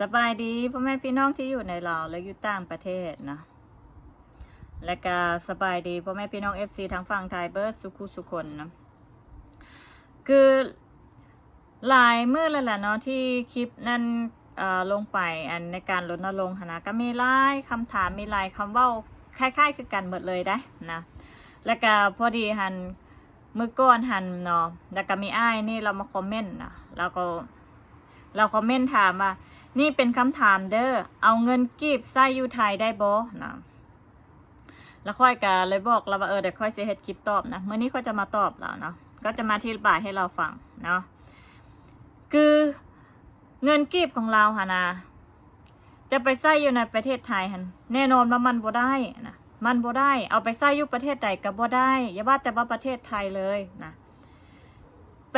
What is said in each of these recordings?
สบายดีพ่อแม่พี่น้องที่อยู่ในลาวและอยู่ต่างประเทศนะและก็สบายดีพ่อแม่พี่น้องเอฟซีทั้งฝั่งไทยเบิร์ดสุขุสุคนนะคือหลายเมื่อแล้วแหละเนาะที่คลิปนั่นลงไปอันในการรณรงค์นะก็มีหลายคำถามมีหลายคำเว่าคล้ายๆ คือกันหมดเลยได้นะแล้วก็พอดีหันมือก้อนหันเนาะแล้วก็มีอ้ายนี่เรามาคอมเมนต์นะแล้วก็เราคอมเมนต์ถามว่า นี่เป็นคำถามเด้อ เอาเงินกีบใส่อยู่ไทยได้บ่นะแล้วค่อยก็เลยบอกเราว่าเออเดี๋ยวค่อยเสียเฮ็ดคลิปตอบนะเมื่อนี้ค่อยจะมาตอบแล้วเนาะ ก็จะมาอธิบายให้เราฟังเนาะ คือเงินกีบของเราค่ะนะจะไปใส่อยู่ในประเทศไทยหันแน่นอนว่ามันบ่ได้นะ มันบ่ได้ เอาไปใส่อยู่ประเทศใดก็บ่ได้ อย่าว่าแต่ว่าประเทศไทยเลยนะ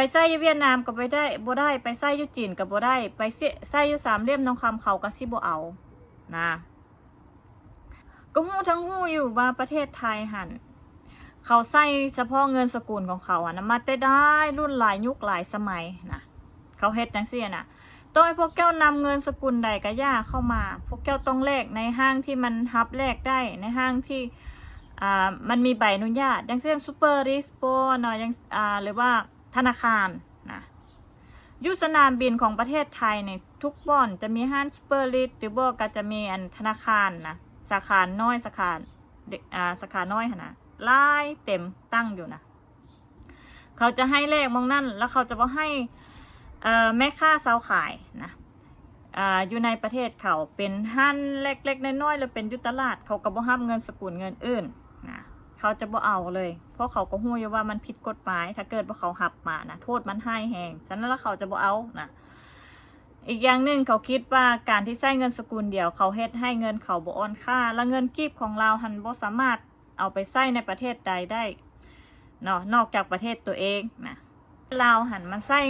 ไปใส่อยู่เวียดนามก็ไปได้บ่ได้ ไปใส่อยู่จีนก็บ่ได้ ไปเสใส่อยู่สามเลี่ยมทองคำเขาก็สิบ่เอา นะ ก็ฮู้ทั้งฮู้อยู่ว่าประเทศไทยหันเขาใส่เฉพาะเงินสกุลของเขาอะนะมาแต่ได้รุ่นหลายยุคหลายสมัยนะเขาเฮ็ดจังซี่นะต้องให้พวกแก้วนำเงินสกุลใดก็ย่าเข้ามา พวกแก้วต้องแลกในห้างที่มันฮับแลกได้ในห้างที่อ่ามันมีใบอนุญาตอย่างเช่นซูเปอร์ริสโปเนาะยังอ่าหรือว่า ธนาคารนะยุสนามบินของประเทศไทยในทุกบ่อนจะมีห้างซูเปอร์ริสหรือบ่ก็จะมีอันธนาคารนะสาขาน้อยสาขาอ่าสาขาน้อยนะลายเต็มตั้งอยู่นะเขาจะให้เลขมองนั่นแล้วเขาจะบอกให้แม่ค้าเซาขายนะอยู่ในประเทศเขาเป็นหั่นเล็กๆน้อยๆหรือเป็นยุตลาด เขาก็บ่ห้ามเงินสกุลเงินอื่นนะ เขาจะบ่เอาเลย เพราะเขาก็หู้อยู่ว่ามันผิดกฎหมาย ถ้าเกิดว่าเขาหับมานะโทษมันให้แหงฉะนั้นแล้วเขาจะบ่เอานะอีกอย่างหนึ่งเขาคิดว่าการที่ใช้เงินสกุลเดียวเขาเฮ็ดให้เงินเขาบ่อ่อนค่า และเงินกีบของเราหันบ่สามารถเอาไปใส่ในประเทศใดได้เนาะนอกจากประเทศตัวเองนะลาวหันมาใส่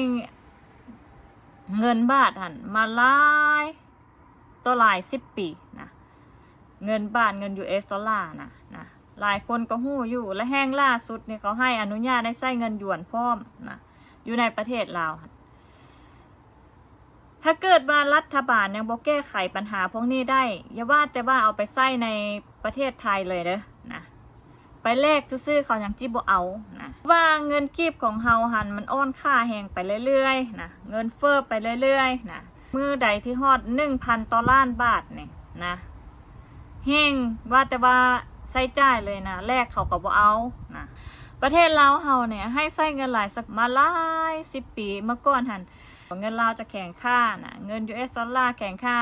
เงินบาทหันมาลายตัวลายสิบปีนะเงินบาทเงิน US ดอลลาร์นะ หลายคนก็หู้อยู่และแห้งล่าสุดเนี่ยเขาให้อนุญาตได้ใส่เงินหยวนพร้อมนะอยู่ในประเทศลาวถ้าเกิดว่ารัฐบาลยังบ่แก้ไขปัญหาพวกนี้ได้ อย่าว่าแต่ว่าเอาไปใส่ในประเทศไทยเลยเด้อนะไปแลกซื้อเขาอย่างจิบเอานะว่าเงินกีบของเฮาหันมันอ้อนค่าแหงไปเรื่อยๆนะเงินเฟ้อไปเรื่อยๆนะมือใดที่ฮอด1,000ตอล้านบาทเนี่ยนะแห้งว่าแต่ว่า ใช้จ่ายเลยนะแลกเขาก็บ่เอานะประเทศลาวเฮาเนี่ยให้ใช้เงินหลายสักมาหลายสิบปีเมื่อก่อนหันเงินลาวจะแข่งค่านะเงิน US ดอลลาร์แข่งค่า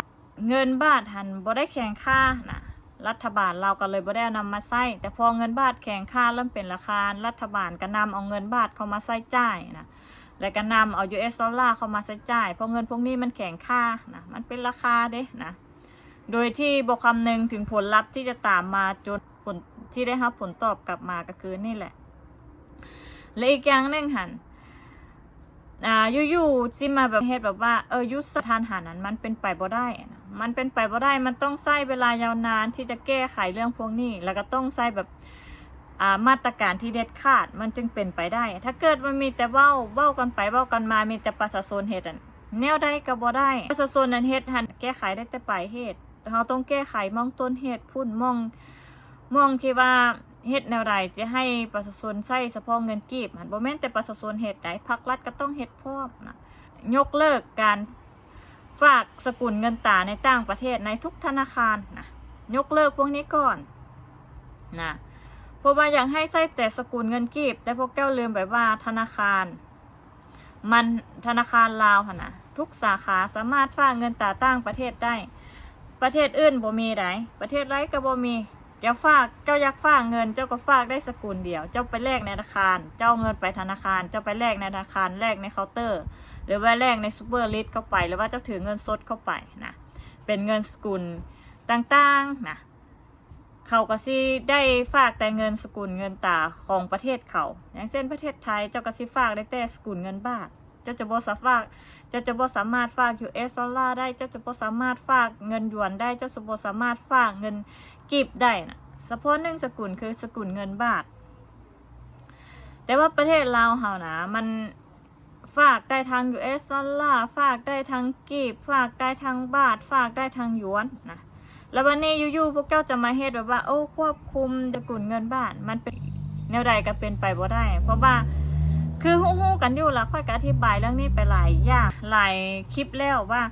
เงินบาทหันบ่ได้แข่งค่านะรัฐบาลเราก็เลยบ่ได้เอานำมาใช้แต่พอเงินบาทแข่งค่าเริ่มเป็นราคารัฐบาลก็นำเอาเงินบาทเข้ามาใช้จ่ายนะและก็นำเอา US ดอลลาร์เข้ามาใช้จ่ายเพราะเงินพวกนี้มันแข่งค่านะมันเป็นราคาเด้นะโดยที่บ่คำนึงถึงผลลัพธ์ที่จะตามมาจน ผลที่ได้รับผลตอบกลับมาก็คือนี่แหละ และอีกอย่างหนึ่งหันอ่าอยู่ๆสิมาแบบเฮ็ดแบบว่าเออยุทธทานหารนั้นมันเป็นไปบ่ได้นะมันเป็นไปบ่ได้มันต้องใช้เวลายาวนานที่จะแก้ไขเรื่องพวกนี้ แล้วก็ต้องใช้แบบอ่ามาตรการที่เด็ดขาดมันจึงเป็นไปได้ ถ้าเกิดมันมีแต่เว้าเว้ากันไปเว้ากันมามีแต่ประชาชนเฮ็ดอันแนวใดก็บ่ได้ประชาชนนั้นเฮ็ดหันแก้ไขได้แต่ปลายเหตุเราต้องแก้ไขมองต้นเหตุพุ่นมอง มองที่ว่าเฮ็ดแนวใดจะให้ประชาชนใช้เฉพาะเงินกีบหันบ่แม่นแต่ประชาชนเฮ็ดได้ภาครัฐก็ต้องเฮ็ดพร้อมนะยกเลิกการฝากสกุลเงินตราในต่างประเทศในทุกธนาคารนะยกเลิกพวกนี้ก่อนนะเพราะว่าอยากให้ใช้แต่สกุลเงินกีบ แต่พวกแก้วลืมไปว่าธนาคาร มันธนาคารลาวนะทุกสาขาสามารถฝากเงินตราต่างประเทศได้ ประเทศอื่นบ่มีไดประเทศไรก็บ่มี อยากฝากเจ้าอยากฝากเงิน เจ้าก็ฝากได้สกุลเดียว เจ้าไปแลกในธนาคาร เจ้าเงินไปธนาคาร เจ้าไปแลกในธนาคารแลกในเคาน์เตอร์ หรือว่าแลกในซูเปอร์ลิสเข้าไปหรือว่าเจ้าถือเงินสดเข้าไปนะเป็นเงินสกุลต่างๆนะเขาก็สิได้ฝากแต่เงินสกุลเงินตราของประเทศเขา อย่างเช่นประเทศไทยเจ้าก็สิฝากได้แต่สกุลเงินบาท เจ้าจะบ่สามารถเจ้าจะบ่สามารถฝาก US ดอลลาร์ได้เจ้าจะบ่สามารถฝากเงินหยวนได้เจ้าจะบ่สามารถฝากเงินกีบได้นะเฉพาะหนึ่งสกุลคือสกุลเงินบาท แต่ว่าประเทศลาวเฮานะมันฝากได้ทาง US ดอลลาร์ฝากได้ทางกีบ ฝากได้ทางบาท ฝากได้ทางหยวนนะแล้ววันนี้ยู่ๆพวกเจ้าจะมาเฮ็ดแบบว่า โอ้ควบคุมสกุลเงินบาทมันเป็นแนวใดก็เป็นไปบ่ได้ เพราะว่าคือฮู้ๆ กันอยู่ละค่อยก็อธิบายเรื่องนี้ไปหลายอย่างหลายคลิปแล้วว่า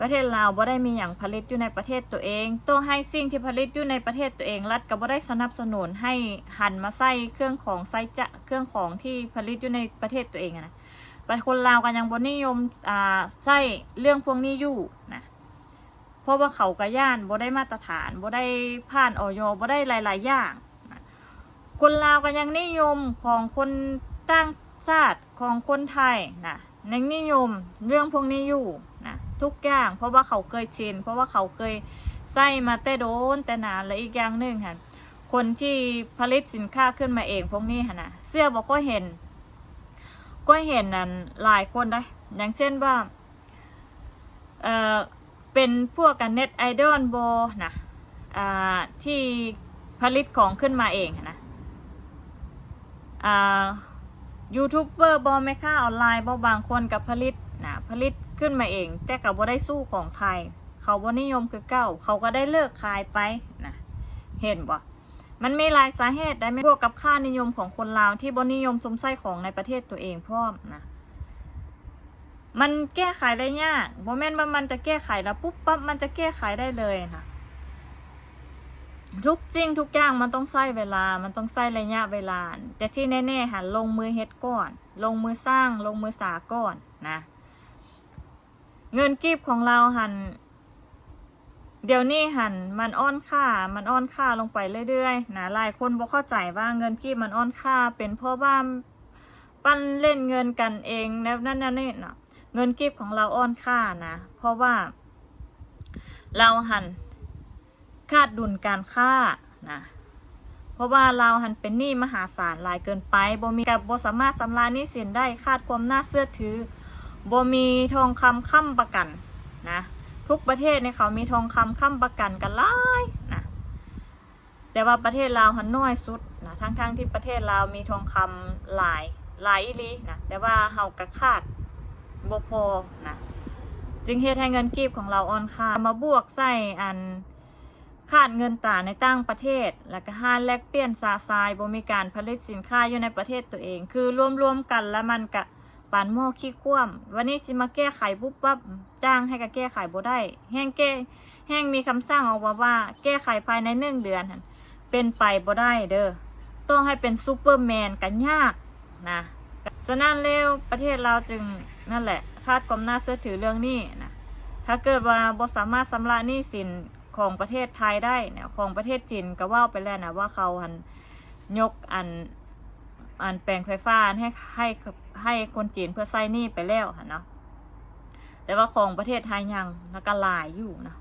ประเทศลาวบ่ได้มีอย่างผลิตอยู่ในประเทศตัวเอง ต้องให้สิ่งที่ผลิตอยู่ในประเทศตัวเอง รัฐก็บ่ได้สนับสนุนให้หันมาใส่เครื่องของใส่จะเครื่องของที่ผลิตอยู่ในประเทศตัวเองนะแต่คนลาวก็ยังบ่นิยมอ่าใส่เรื่องพวกนี้อยู่นะเพราะว่าเขาก็ย่านบ่ได้มาตรฐานบ่ได้ผ่านออยบ่ได้หลาย ๆ อย่างคนลาวก็ยังนิยมของคนต่าง ชาติของคนไทยนะยังนิยมเรื่องพวกนี้อยู่นะทุกอย่างเพราะว่าเขาเคยชินเพราะว่าเขาเคยใส่มาแต่โดนแต่นานและอีกอย่างหนึ่งค่ะคนที่ผลิตสินค้าขึ้นมาเองพวกนี้ค่ะนะเสื้อบอกก็เห็น ก็เห็นนั่นหลายคนได้ อย่างเช่นว่าเออเป็นพวกกันเน็ตไอดอลโบนะอ่าที่ผลิตของขึ้นมาเองนะอ่า ยูทูบเบอร์บอแม่ค้าออนไลน์บอบางคนกับผลิตนะผลิตขึ้นมาเอง แต่กับบ่ได้สู้ของไทย เขาบ่นิยมคือเก้าเขาก็ได้เลิกขายไปนะเห็นบ่มันมีหลายสาเหตุได้ไหมพวกกับค่านิยมของคนลาวที่บ่นิยมสมไส้ของในประเทศตัวเองพร้อมนะมันแก้ไขได้ยากโมเมนต์ว่ามันจะแก้ไขแล้วปุ๊บปั๊บมันจะแก้ไขได้เลยนะ ทุกจริงทุกอย่างมันต้องใช้เวลา มันต้องใช้ระยะเวลา แต่ที่แน่ๆหันลงมือเฮ็ดก่อน ลงมือสร้าง ลงมือสาก่อนนะ เงินกีบของเราหัน เดี๋ยวนี้หันมันอ้อนค่า มันอ้อนค่าลงไปเรื่อยๆนะหลายคนบ่เข้าใจว่าเงินกีบมันอ้อนค่า เป็นเพราะว่าปั้นเล่นเงินกันเองแล้วนั่นนั่นนี่เนาะเงินกีบของเราอ้อนค่านะ เพราะว่า เราหัน ขาดดุลการค่านะเพราะว่าเราหันเป็นหนี้มหาศาลหลายเกินไปบ่มีกับบ่สามารถสำระหนี้สินได้ขาดความน่าเชื่อถือบ่มีทองคำค้ำประกันนะทุกประเทศเนี่ยเขามีทองคำค้ำประกันกันหลายนะแต่ว่าประเทศลาวหันน้อยสุดนะทั้งๆทที่ประเทศลาวมีทองคำหลายหลายอีลีนะแต่ว่าเฮากระขาดบ่พอนะจึงเฮ็ดให้เงินกีบของเราอ่อนค่ามาบวกใส่อัน ขาดเงินตราในต่างประเทศ แล้วก็ห้านแลกเปลี่ยนซาซายบ่มีการผลิตสินค้าอยู่ในประเทศตัวเอง คือรวมๆกันแล้วมันกะปานหม้อขี้คว่ำวันนี้จิมาแก้ไขปุ๊บปั๊บจ้างให้ก็แก้ไขบ่ได้ แห้งแก้แห้งมีคำสั่งออกมาว่า แก้ไขภายในหนึ่งเดือน เป็นไปบ่ได้เด้อต้องให้เป็นซูเปอร์แมนกันยากนะฉะนั้นแล้วประเทศเราจึงนั่นแหละคาดความน่าเชื่อถือเรื่องนี้นะถ้าเกิดว่าบ่สามารถชำระหนี้สิน ของประเทศไทยได้เนี่ยของประเทศจีนก็ว่าไปแล้วนะว่าเขาหันยกอันอันแปลงไฟฟ้าให้ให้ให้คนจีนเพื่อใช้หนี้ไปแล้วเนาะแต่ว่าของประเทศไทยยังแล้วก็หลายอยู่นะ